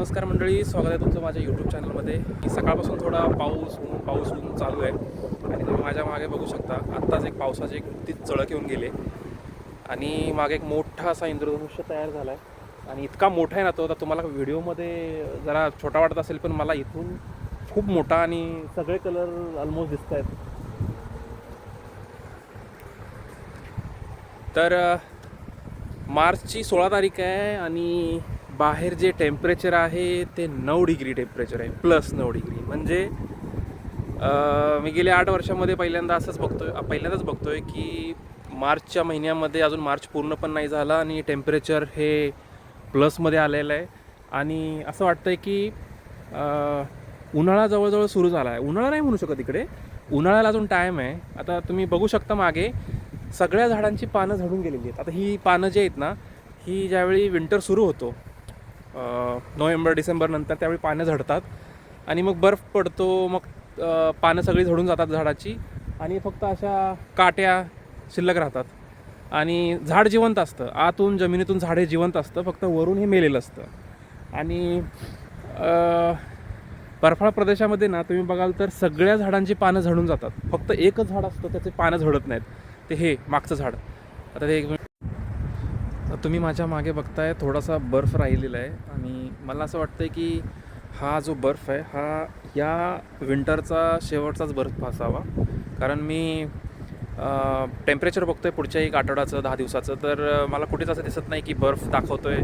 नमस्कार मंडळी स्वागत आहे तुमचं माझ्या यूट्यूब चॅनलमध्ये की सकाळपासून थोडा पाऊस ऊन पाऊस ऊन चालू आहे. आणि तुम्ही माझ्या मागे बघू शकता आत्ताच एक पावसाचे एक नुकतीच चळक येऊन गेले. आणि मागे एक मोठा असा इंद्रधनुष्य तयार झाला आहे आणि इतका मोठा आहे ना तो आता तुम्हाला व्हिडिओमध्ये जरा छोटा वाटत असेल पण मला इथून खूप मोठा आणि सगळे कलर ऑलमोस्ट दिसत आहेत. तर मार्चची सोळा तारीख आहे आणि बाहेर जे टेम्परेचर आहे ते नऊ डिग्री टेम्परेचर आहे प्लस नऊ डिग्री म्हणजे मी गेल्या आठ वर्षामध्ये पहिल्यांदा असंच बघतोय पहिल्यांदाच बघतोय की मार्चच्या महिन्यामध्ये अजून मार्च पूर्ण पण नाही झाला आणि टेम्परेचर हे प्लसमध्ये आलेलं आहे. आणि असं वाटतंय की उन्हाळा जवळजवळ सुरू झाला आहे. उन्हाळा नाही म्हणू शकत इकडे. उन्हाळ्याला अजून टाईम आहे. आता तुम्ही बघू शकता मागे सगळ्या झाडांची पानं झडून गेलेली आहेत. आता ही पानं जी आहेत ना ही ज्यावेळी विंटर सुरू होतो नोव्हेंबर डिसेंबरनंतर त्यावेळी पानं झडतात. आणि मग बर्फ पडतो मग पानं सगळी झडून जातात झाडाची. आणि फक्त अशा काट्या शिल्लक राहतात. आणि झाड जिवंत असतं. आतून जमिनीतून झाड हे जिवंत असतं. फक्त वरून हे मेलेलं असतं. आणि बर्फाळ प्रदेशामध्ये ना तुम्ही बघाल तर सगळ्या झाडांची पानं झडून जातात. फक्त एकच झाड असतं त्याचे पानं झडत नाहीत. ते हे मागचं झाड. आता ते तुम्ही माझ्या मागे बघताय थोडासा बर्फ राहिलेला आहे. आणि मला असं वाटतं आहे की हा जो बर्फ आहे हा या विंटरचा शेवटचाच बर्फ असावा. कारण मी टेम्परेचर बघतो आहे पुढच्या एक आठवड्याचं दहा दिवसाचं. तर मला कुठेच असं दिसत नाही की बर्फ दाखवतो आहे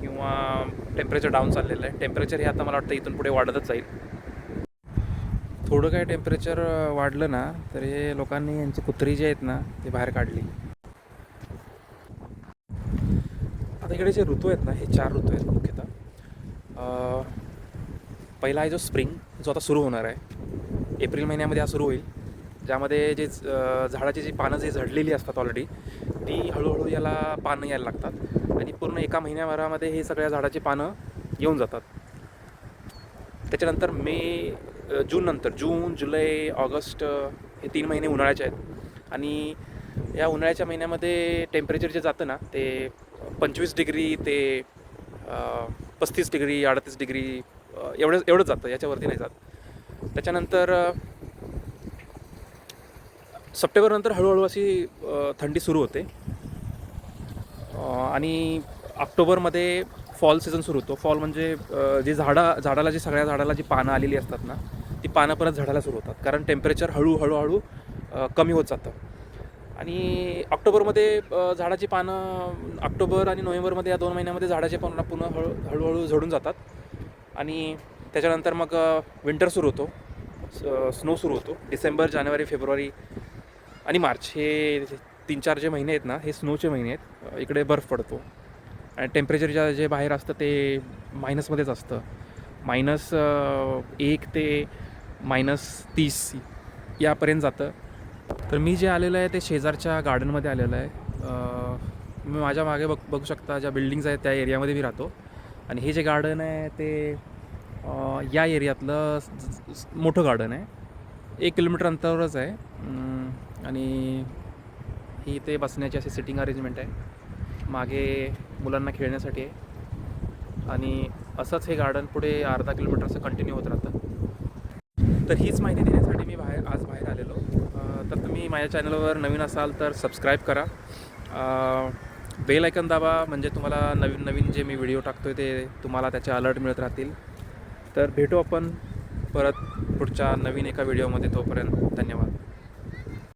किंवा टेम्परेचर डाऊन चाललेलं आहे. टेम्परेचर हे आता मला वाटतं इथून पुढे वाढतच जाईल. थोडं काय टेम्परेचर वाढलं ना तर हे लोकांनी यांची कुत्री जी आहेत ना ते बाहेर काढली. आता इकडे जे ऋतू आहेत ना हे चार ऋतू आहेत मुख्यतः. पहिला आहे जो स्प्रिंग जो आता सुरू होणार आहे. एप्रिल महिन्यामध्ये हा सुरू होईल. ज्यामध्ये जे झाडाची जी पानं जी झडलेली असतात ऑलरेडी ती हळूहळू याला पानं यायला लागतात. आणि पूर्ण एका महिन्याभरामध्ये हे सगळ्या झाडाची पानं येऊन जातात. त्याच्यानंतर मे जून नंतर जून जुलै ऑगस्ट हे तीन महिने उन्हाळ्याचे आहेत. आणि या उन्हाळ्याच्या महिन्यामध्ये टेम्परेचर जे जातं ना ते पंचवीस डिग्री ते पस्तीस डिग्री अडतीस डिग्री एवढं एवढंच जातं याच्यावरती नाही जात. त्याच्यानंतर सप्टेंबरनंतर हळूहळू अशी थंडी सुरू होते. आणि ऑक्टोबरमध्ये फॉल सीझन सुरू होतो. फॉल म्हणजे जी झाडा झाडाला जी सगळ्या झाडाला जी पानं आलेली असतात ना ती पानं परत झाडाला सुरू होतात. कारण टेम्परेचर हळूहळूहळू कमी होत जातं. आणि ऑक्टोबरमध्ये झाडाची पानं ऑक्टोबर आणि नोव्हेंबरमध्ये या दोन महिन्यामध्ये झाडाचे पानं पुन्हा हळू हळूहळू झडून जातात. आणि त्याच्यानंतर मग विंटर सुरू होतो. स्नो सुरू होतो. डिसेंबर जानेवारी फेब्रुवारी आणि मार्च हे तीन चार जे महिने आहेत ना हे स्नोचे महिने आहेत. इकडे बर्फ पडतो. आणि टेम्परेचर ज्या जे बाहेर असतं ते मायनसमध्येच असतं. मायनस एक ते मायनस तीस यापर्यंत जातं. तर मी जे आलेलं आहे ते शेजारच्या गार्डनमध्ये आलेलं आहे. मी माझ्या मागे बघ बघू शकता ज्या बिल्डिंग्स आहेत त्या एरियामध्ये मी राहतो. आणि हे जे गार्डन आहे ते या एरियातलं मोठं गार्डन आहे. एक किलोमीटर अंतरावरच आहे. आणि ही इथे बसण्याची अशी सिटिंग अरेंजमेंट आहे. मागे मुलांना खेळण्यासाठी आहे. आणि असंच हे गार्डन पुढे अर्धा किलोमीटर असं कंटिन्यू होत राहतं. तर हीच माहिती देण्यासाठी मी बाहेर आज बाहेर आलेलो. तुम्ही माझ्या चॅनलवर नवीन असाल तर सबस्क्राईब करा. बेल ऐकन दाबा म्हणजे तुम्हाला नवीन नवीन जे मी व्हिडिओ टाकतो आहे ते तुम्हाला त्याचे अलर्ट मिळत राहतील. तर भेटू आपण परत पुढच्या नवीन एका व्हिडिओमध्ये तोपर्यंत. धन्यवाद.